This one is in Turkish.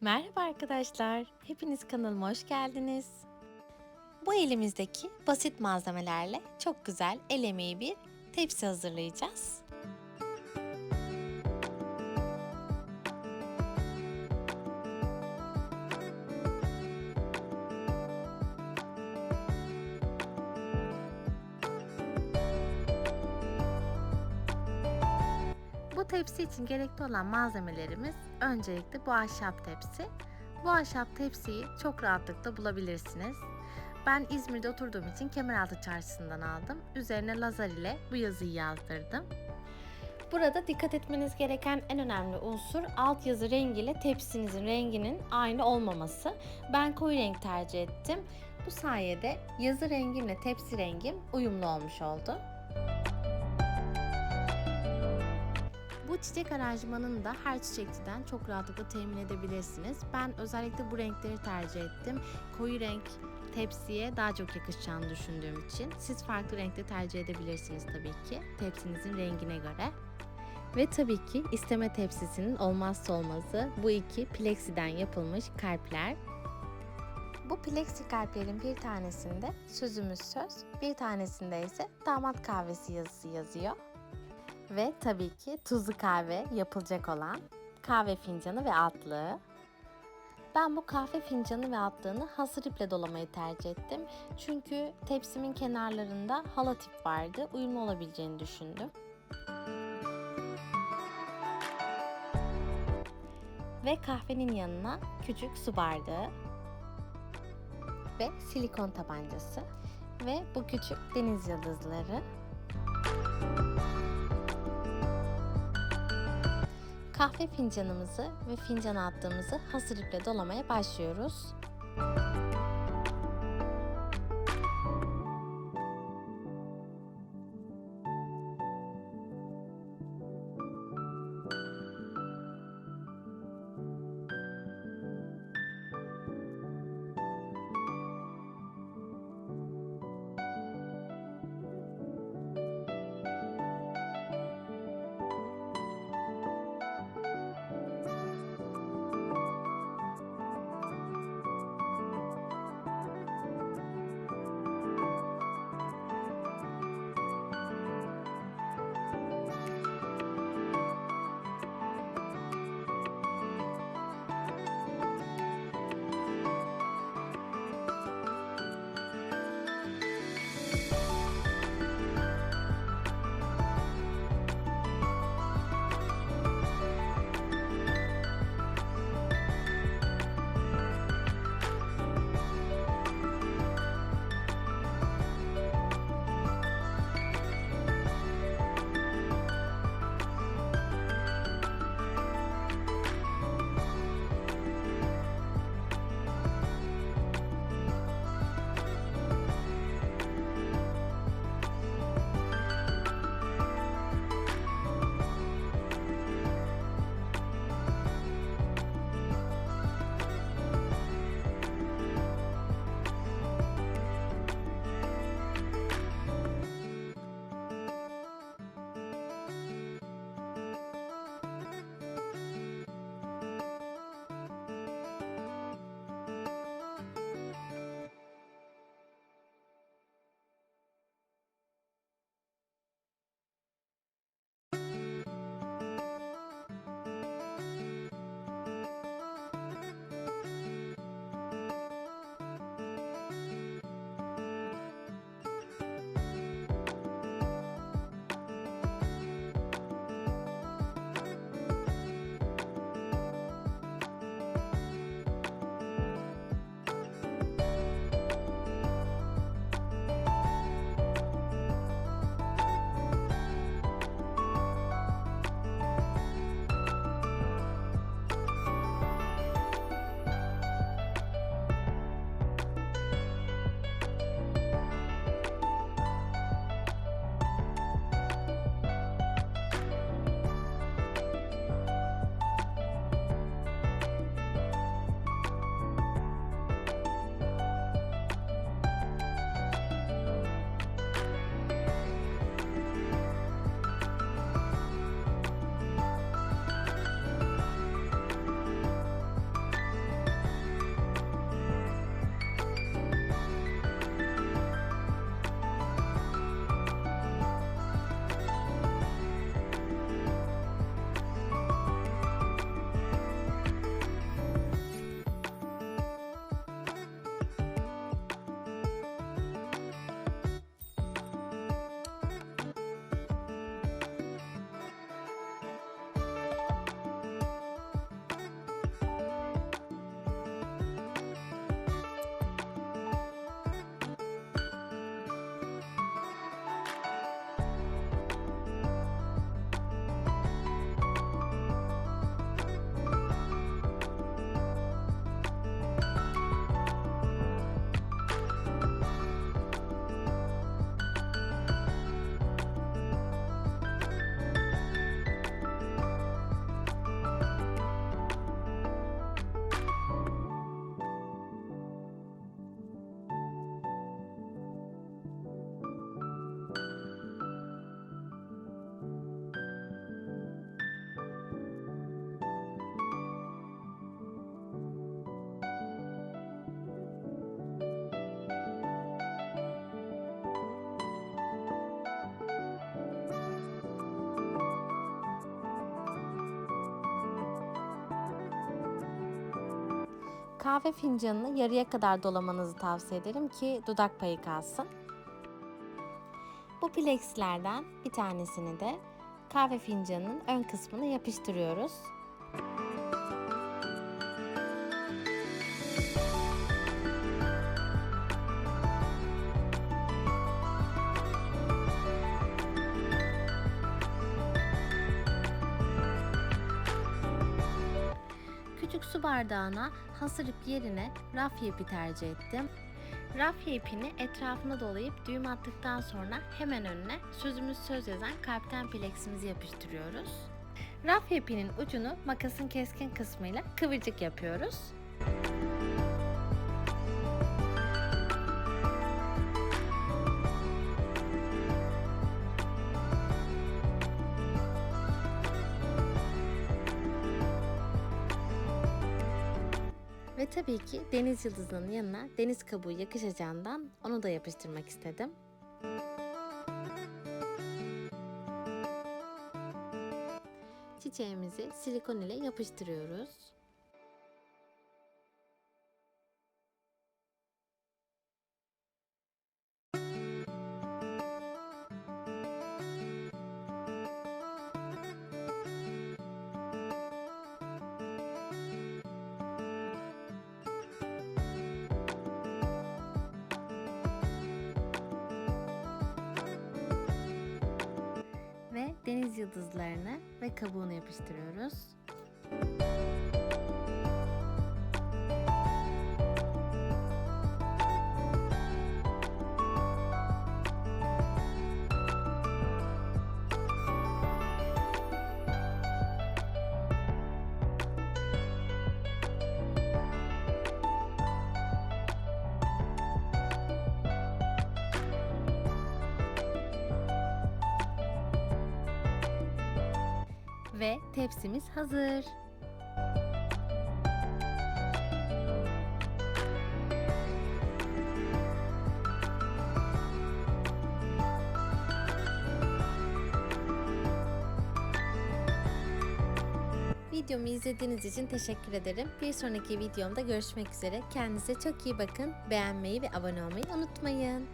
Merhaba arkadaşlar, hepiniz kanalıma hoş geldiniz. Bu elimizdeki basit malzemelerle çok güzel el emeği bir tepsi hazırlayacağız. Tepsi için gerekli olan malzemelerimiz öncelikle bu ahşap tepsi. Bu ahşap tepsiyi çok rahatlıkla bulabilirsiniz. Ben İzmir'de oturduğum için Kemeraltı Çarşısı'ndan aldım. Üzerine lazer ile bu yazıyı yazdırdım. Burada dikkat etmeniz gereken en önemli unsur alt yazı rengiyle tepsinizin renginin aynı olmaması. Ben koyu renk tercih ettim. Bu sayede yazı rengimle tepsi rengim uyumlu olmuş oldu. Bu çiçek aranjmanını da her çiçekçiden çok rahatlıkla temin edebilirsiniz. Ben özellikle bu renkleri tercih ettim. Koyu renk tepsiye daha çok yakışacağını düşündüğüm için siz farklı renkte tercih edebilirsiniz tabii ki tepsinizin rengine göre. Ve tabii ki isteme tepsisinin olmazsa olmazı bu iki plexiden yapılmış kalpler. Bu plexi kalplerin bir tanesinde sözümüz söz, bir tanesinde ise damat kahvesi yazısı yazıyor ve tabii ki tuzlu kahve yapılacak olan kahve fincanı ve altlığı. Ben bu kahve fincanı ve altlığını hasır iple dolamayı tercih ettim. Çünkü tepsimin kenarlarında hala tip vardı. Uyumlu olabileceğini düşündüm. Ve kahvenin yanına küçük su bardağı ve silikon tabancası ve bu küçük deniz yıldızları Kahve fincanımızı ve fincana attığımızı hasır iple dolamaya başlıyoruz. Kahve fincanını yarıya kadar dolamanızı tavsiye ederim ki dudak payı kalsın. Bu plexilerden bir tanesini de kahve fincanının ön kısmına yapıştırıyoruz. Küçük su bardağına hasır ip yerine rafya ipi tercih ettim. Rafya ipini etrafına dolayıp düğüm attıktan sonra hemen önüne sözümüz söz yazan kalpten pleksimizi yapıştırıyoruz. Rafya ipinin ucunu makasın keskin kısmıyla kıvırcık yapıyoruz. Ve tabii ki deniz yıldızının yanına deniz kabuğu yakışacağından onu da yapıştırmak istedim. Çiçeğimizi silikon ile yapıştırıyoruz. Deniz yıldızlarını ve kabuğunu yapıştırıyoruz. Ve tepsimiz hazır. Videomu izlediğiniz için teşekkür ederim. Bir sonraki videomda görüşmek üzere. Kendinize çok iyi bakın. Beğenmeyi ve abone olmayı unutmayın.